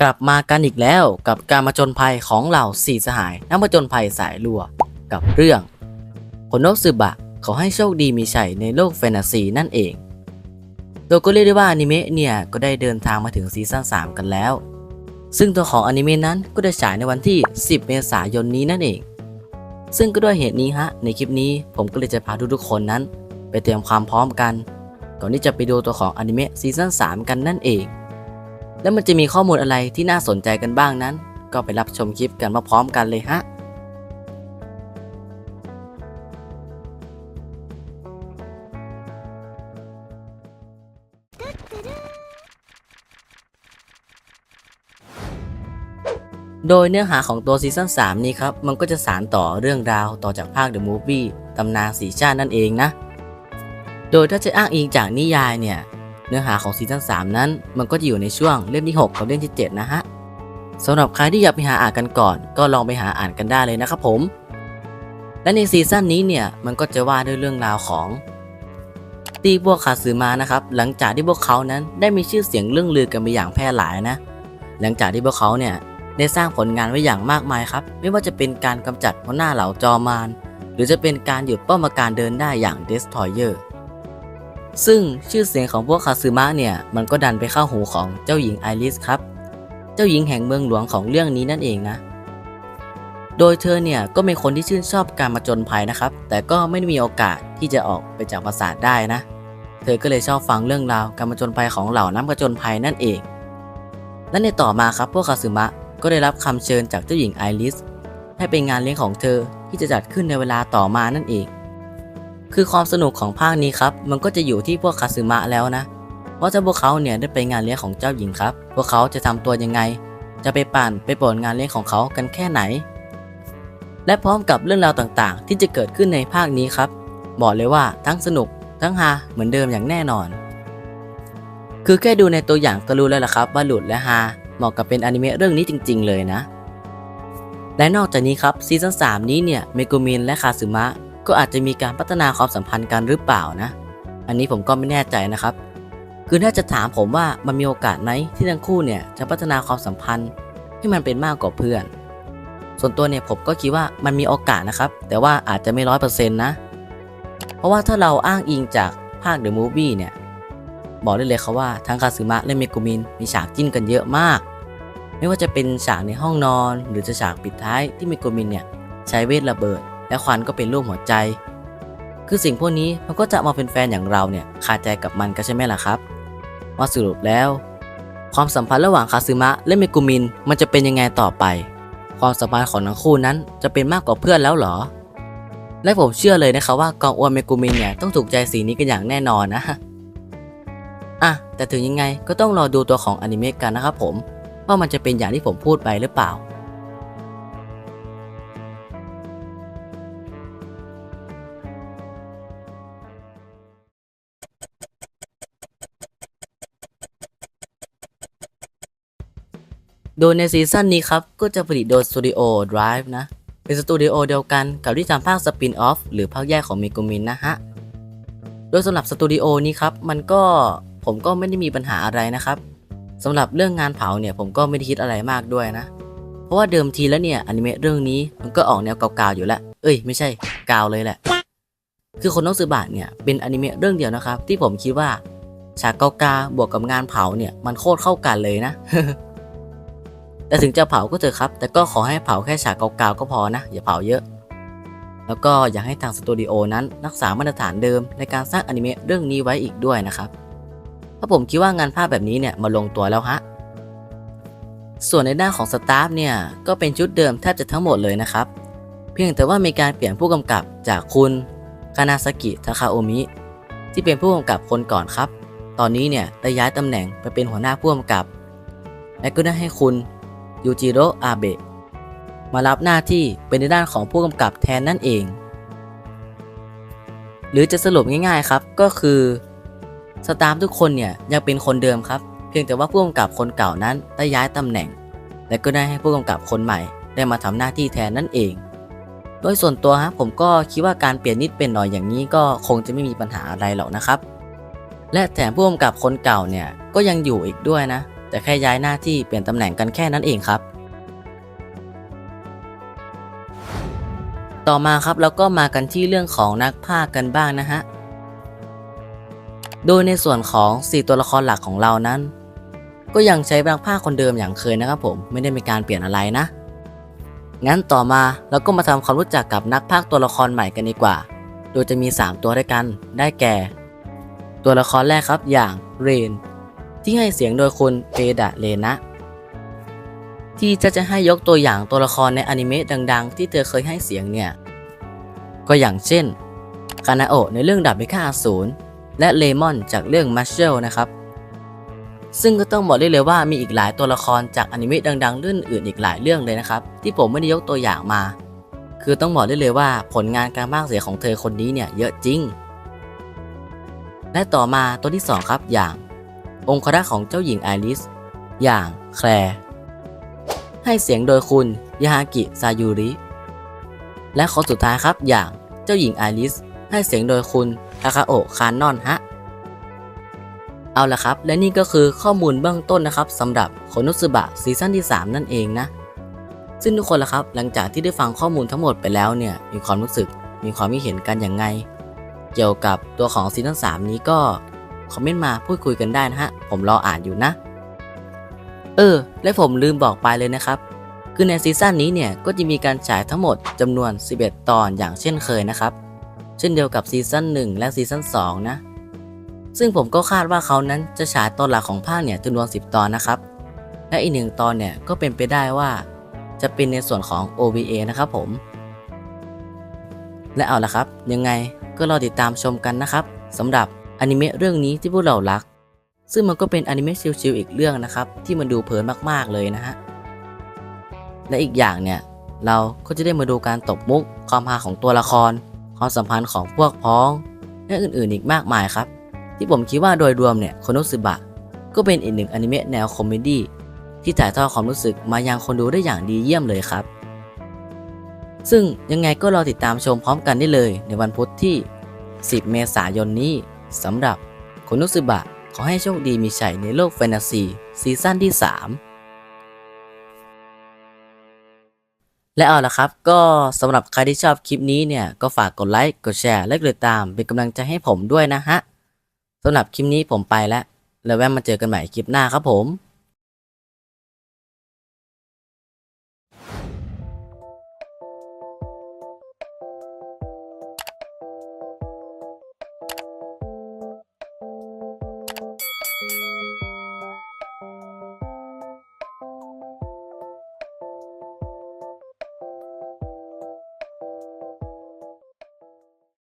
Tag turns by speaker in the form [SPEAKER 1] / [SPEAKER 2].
[SPEAKER 1] กลับมากันอีกแล้วกับการมาจนภัยของเหล่าสี่สหายนักมาจนภัยสายลัวกับเรื่องโคโนสึบะขอให้โชคดีมีชัยในโลกแฟนตาซีนั่นเอง โดยก็เรียกได้ว่าอนิเมะเนี่ย ก็ได้เดินทางมาถึงซีซั่น3 กันแล้ว ซึ่งตัวของอนิเมะนั้นก็ได้ฉายในวันที่ 10 เมษายนนี้นั่นเอง ซึ่งก็ด้วยเหตุนี้ฮะ ในคลิปนี้ผมก็เลยจะพาทุกๆคนนั้น ไปเตรียมความพร้อมกัน ก่อนที่จะไปดูตัวของอนิเมะซีซั่น3 กันนั่นเอง แล้วมันจะมีข้อมูลอะไรที่น่าสนใจกันบ้างนั้น ก็ไปรับชมคลิปกันมาพร้อมกันเลยฮะโดยเนื้อหาของตัวซีซั่น3 นี้ครับ มันก็จะสานต่อเรื่องราวต่อจากภาค The Movie ตำนานสีชาตินั่นเองนะ โดยถ้าจะอ้างอิงจากนิยายเนี่ย เนื้อหาของซีซั่น3นั้น มันก็จะอยู่ในช่วงเล่มที่ 6 กับเล่มที่ 7 นะฮะสำหรับใครที่อยากไปหาอ่านกันก่อน ก็ลองไปหาอ่านกันได้เลยนะครับผม และในซีซั่นนี้เนี่ยมันก็จะว่าด้วยเรื่องราวของตีพวกคาซึมานะครับหลังจากที่พวกเขานั้นได้มีชื่อเสียงเรื่องลือกันไปอย่างแพร่หลายนะ หลังจากที่พวกเขาเนี่ยได้สร้างผลงานไว้อย่างมากมายครับ ไม่ว่าจะเป็นการกำจัดหัวหน้าเหล่าจอมารหรือจะเป็นการหยุดป้อมการเดินได้อย่าง Destroyer ซึ่งชื่อเสียงของพวกคาซึมะเนี่ยมันก็ดันไปเข้าหูของเจ้าหญิงไอริสครับ เจ้าหญิงแห่งเมืองหลวงของเรื่องนี้นั่นเองนะ โดยเธอเนี่ยก็เป็นคนที่ชื่นชอบการมาจนภัยนะครับ แต่ก็ไม่ได้มีโอกาสที่จะออกไปจากปราสาทได้นะ เธอก็เลยชอบฟังเรื่องราวการมาจนภัยของเหล่าน้ำกระจนภัยนั่นเองและในต่อมาครับพวกคาซึมะก็ได้รับคำเชิญจากเจ้าหญิงไอริสให้เป็นงานเลี้ยงของเธอที่จะจัดขึ้นในเวลาต่อมานั่นเอง คือความสนุกของภาคนี้ครับ มันก็จะอยู่ที่พวกคาซึมะแล้วนะ ว่าถ้าพวกเขาเนี่ยได้ไปงานเลี้ยงของเจ้าหญิงครับ พวกเขาจะทำตัวยังไง จะไปปั่นไปปวนงานเลี้ยงของเขากันแค่ไหน และพร้อมกับเรื่องราวต่างๆ ที่จะเกิดขึ้นในภาคนี้ครับ บอกเลยว่าทั้งสนุกทั้งฮาเหมือนเดิมอย่างแน่นอน คือแค่ดูในตัวอย่างก็รู้แล้วล่ะครับ ว่าหลุดและฮาเหมาะกับเป็นอนิเมะเรื่องนี้จริง ๆ เลยนะและนอกจากนี้ครับซีซั่น3นี้เนี่ยเมกุมินและคาซึมะ ก็อาจจะมีการพัฒนาความสัมพันธ์กันหรือเปล่านะ อันนี้ผมก็ไม่แน่ใจนะครับ คือถ้าจะถามผมว่ามันมีโอกาสไหมที่ทั้งคู่เนี่ยจะพัฒนาความสัมพันธ์ให้มันเป็นมากกว่าเพื่อน ส่วนตัวเนี่ยผมก็คิดว่ามันมีโอกาสนะครับ แต่ว่าอาจจะไม่ร้อยเปอร์เซ็นต์นะ เพราะว่าถ้าเราอ้างอิงจากภาค The Movie เนี่ยบอกได้เลยครับว่าทั้งคาซึมะและเมกุมินมีฉากจิ้นกันเยอะมาก ไม่ว่าจะเป็นฉากในห้องนอน หรือจะฉากปิดท้ายที่เมกุมินเนี่ยใช้เวทระเบิด และควันก็เป็นรูปหัวใจ คือสิ่งพวกนี้มันก็จะมาเป็นแฟนอย่างเราเนี่ยคาใจกับมันก็ใช่ไหมล่ะครับ ว่าสรุปแล้ว ความสัมพันธ์ระหว่างคาซึมะและเมกุมินมันจะเป็นยังไงต่อไป ความสัมพันธ์ของทั้งคู่นั้นจะเป็นมากกว่าเพื่อนแล้วเหรอ และผมเชื่อเลยนะครับว่ากองอวนเมกุมินเนี่ยต้องถูกใจสีนี้กันอย่างแน่นอนนะอะแต่ถึงยังไงก็ต้องรอดูตัวของอนิเมะกันนะครับผมว่ามันจะเป็นอย่างที่ผมพูดไปหรือเปล่า โดยในซีซั่นนี้ครับ ก็จะผลิตโดยสตูดิโอ Drive นะ เป็นสตูดิโอเดียวกันกับที่ทำภาคสปินออฟหรือภาคแยกของเมกุมินนะฮะ โดยสำหรับสตูดิโอนี้ครับ มันก็ผมก็ไม่ได้มีปัญหาอะไรนะครับสำหรับเรื่องงานเผาเนี่ยผมก็ไม่ได้คิดอะไรมากด้วยนะ เพราะว่าเดิมทีแล้วเนี่ยอนิเมะเรื่องนี้มันก็ออกแนวเก่าๆอยู่แล้วเอ้ยไม่ใช่กาวเลยแหละ คือคนนอกสืบะเนี่ยเป็นอนิเมะเรื่องเดียวนะครับ ที่ผมคิดว่าฉากเก่าๆบวกกับงานเผาเนี่ยมันโคตรเข้ากันเลยนะ แต่ถึงจะเผาก็เถอะครับ แต่ก็ขอให้เผาแค่ฉากเก่าๆก็พอนะ อย่าเผาเยอะ แล้วก็อยากให้ทางสตูดิโอนั้นรักษามาตรฐานเดิมในการสร้างอนิเมะเรื่องนี้ไว้อีกด้วยนะครับเพราะผมคิดว่างานภาพแบบนี้เนี่ยมาลงตัวแล้วฮะ ส่วนในด้านของสตาฟเนี่ยก็เป็นชุดเดิมแทบจะทั้งหมดเลยนะครับ เพียงแต่ว่ามีการเปลี่ยนผู้กำกับจากคุณคานาสกิทาคาโอมิที่เป็นผู้กำกับคนก่อนครับ ตอนนี้เนี่ยได้ย้ายตำแหน่งไปเป็นหัวหน้าผู้กำกับ และก็ได้ให้คุณ ยูจิโร่อาเบะมารับหน้าที่เป็นในด้านของผู้กำกับแทนนั่นเอง หรือจะสรุปง่ายๆครับก็คือสตาฟทุกคนเนี่ยยังเป็นคนเดิมครับ เพียงแต่ว่าผู้กำกับคนเก่านั้นได้ย้ายตำแหน่ง และก็ได้ให้ผู้กำกับคนใหม่ ได้มาทำหน้าที่แทนนั่นเอง โดยส่วนตัวฮะผมก็คิดว่าการเปลี่ยนนิดเป็นหน่อยอย่างนี้ก็คงจะไม่มีปัญหาอะไรหรอกนะครับ และแถมผู้กำกับคนเก่าเนี่ยก็ยังอยู่อีกด้วยนะ แต่แค่ย้ายหน้าที่เปลี่ยนตำแหน่งกันแค่นั้นเองครับ ต่อมาครับแล้วก็มากันที่เรื่องของนักพากย์กันบ้างนะฮะ โดยในส่วนของ 4 ตัวละครหลักของเรานั้น ก็ยังใช้นักพากย์คนเดิมอย่างเคยนะครับผมไม่ได้มีการเปลี่ยนอะไรนะ งั้นต่อมาเราก็มาทำความรู้จักกับนักพากย์ตัวละครใหม่กันดีกว่า โดยจะมี 3 ตัวด้วยกันได้แก่ ตัวละครแรกครับอย่างเรน ที่ให้เสียงโดยคุณเอดะเลนะ ที่จะจะให้ยกตัวอย่างตัวละครในอนิเมะดัง ๆ ที่เธอเคยให้เสียงเนี่ย ก็อย่างเช่นคานาโอะในเรื่องดาบพิฆาตอสูรและเลมอนจากเรื่องมัชเชลนะครับ ซึ่งก็ต้องบอกได้เลยว่ามีอีกหลายตัวละครจากอนิเมะดังๆเรื่องอื่นอีกหลายเรื่องเลยนะครับ ที่ผมไม่ได้ยกตัวอย่างมา คือต้องบอกได้เลยว่าผลงานการพากย์เสียงของเธอคนนี้เนี่ยเยอะจริง และต่อมาตัวที่ 2 ครับอย่าง องครักษ์ของเจ้าหญิงไอริส อย่างแคลร์ให้เสียงโดยคุณยาฮากิซายูริ และคนสุดท้ายครับอย่างเจ้าหญิงไอริส ให้เสียงโดยคุณทาคาโอะคานนอนฮะ เอาละครับ และนี่ก็คือข้อมูลเบื้องต้นนะครับสำหรับโคโนสึบะซีซั่นที่ 3 นั่นเองนะ ซึ่งทุกคนละครับ หลังจากที่ได้ฟังข้อมูลทั้งหมดไปแล้วเนี่ย มีความรู้สึก มีความคิดเห็นกันอย่างไง เกี่ยวกับตัวของซีซั่น3นี้ก็ คอมเมนต์มาพูดคุยกันได้นะฮะ ผมรออ่านอยู่นะ เออ และผมลืมบอกไปเลยนะครับ คือในซีซั่นนี้เนี่ยก็จะมีการฉายทั้งหมดจำนวน 11 ตอนอย่างเช่นเคยนะครับ เช่นเดียวกับซีซั่น1 และซีซั่น2นะ ซึ่งผมก็คาดว่าเขานั้นจะฉายตอนหลักของภาคเนี่ยจำนวน 10 ตอนนะครับ และอีกหนึ่งตอนเนี่ยก็เป็นไปได้ว่าจะเป็นในส่วนของ OVA นะครับผม และเอาละครับ ยังไงก็รอติดตามชมกันนะครับสำหรับ อนิเมะเรื่องนี้ที่พวกเรารัก ซึ่งมันก็เป็นอนิเมะชิลๆอีกเรื่องนะครับ ที่มันดูเพลินมากๆเลยนะฮะ และอีกอย่างเนี่ย เราก็จะได้มาดูการตบมุก ความฮาของตัวละคร ความสัมพันธ์ของพวกพ้อง และอื่นๆ อีกมากมายครับ ที่ผมคิดว่าโดยรวมเนี่ยโคโนสึบะก็เป็นอีกหนึ่งอนิเมะแนวคอมเมดี้ที่ถ่ายทอดความรู้สึกมายังคนดูได้อย่างดีเยี่ยมเลยครับ ซึ่งยังไงก็รอติดตามชมพร้อมกันได้เลยในวันพุธที่ 10 เมษายนนี้ สำหรับโคโนสึบะขอให้โชคดีมีชัยในโลกแฟนตาซีซีซั่นที่ 3และเอาละครับก็สำหรับใครที่ชอบคลิปนี้เนี่ย ก็ฝากกดไลค์ กดแชร์ และกดติดตามเป็นกำลังใจให้ผมด้วยนะฮะสำหรับคลิปนี้ผมไปแล้ว แล้วแวะมาเจอกันใหม่คลิปหน้าครับผม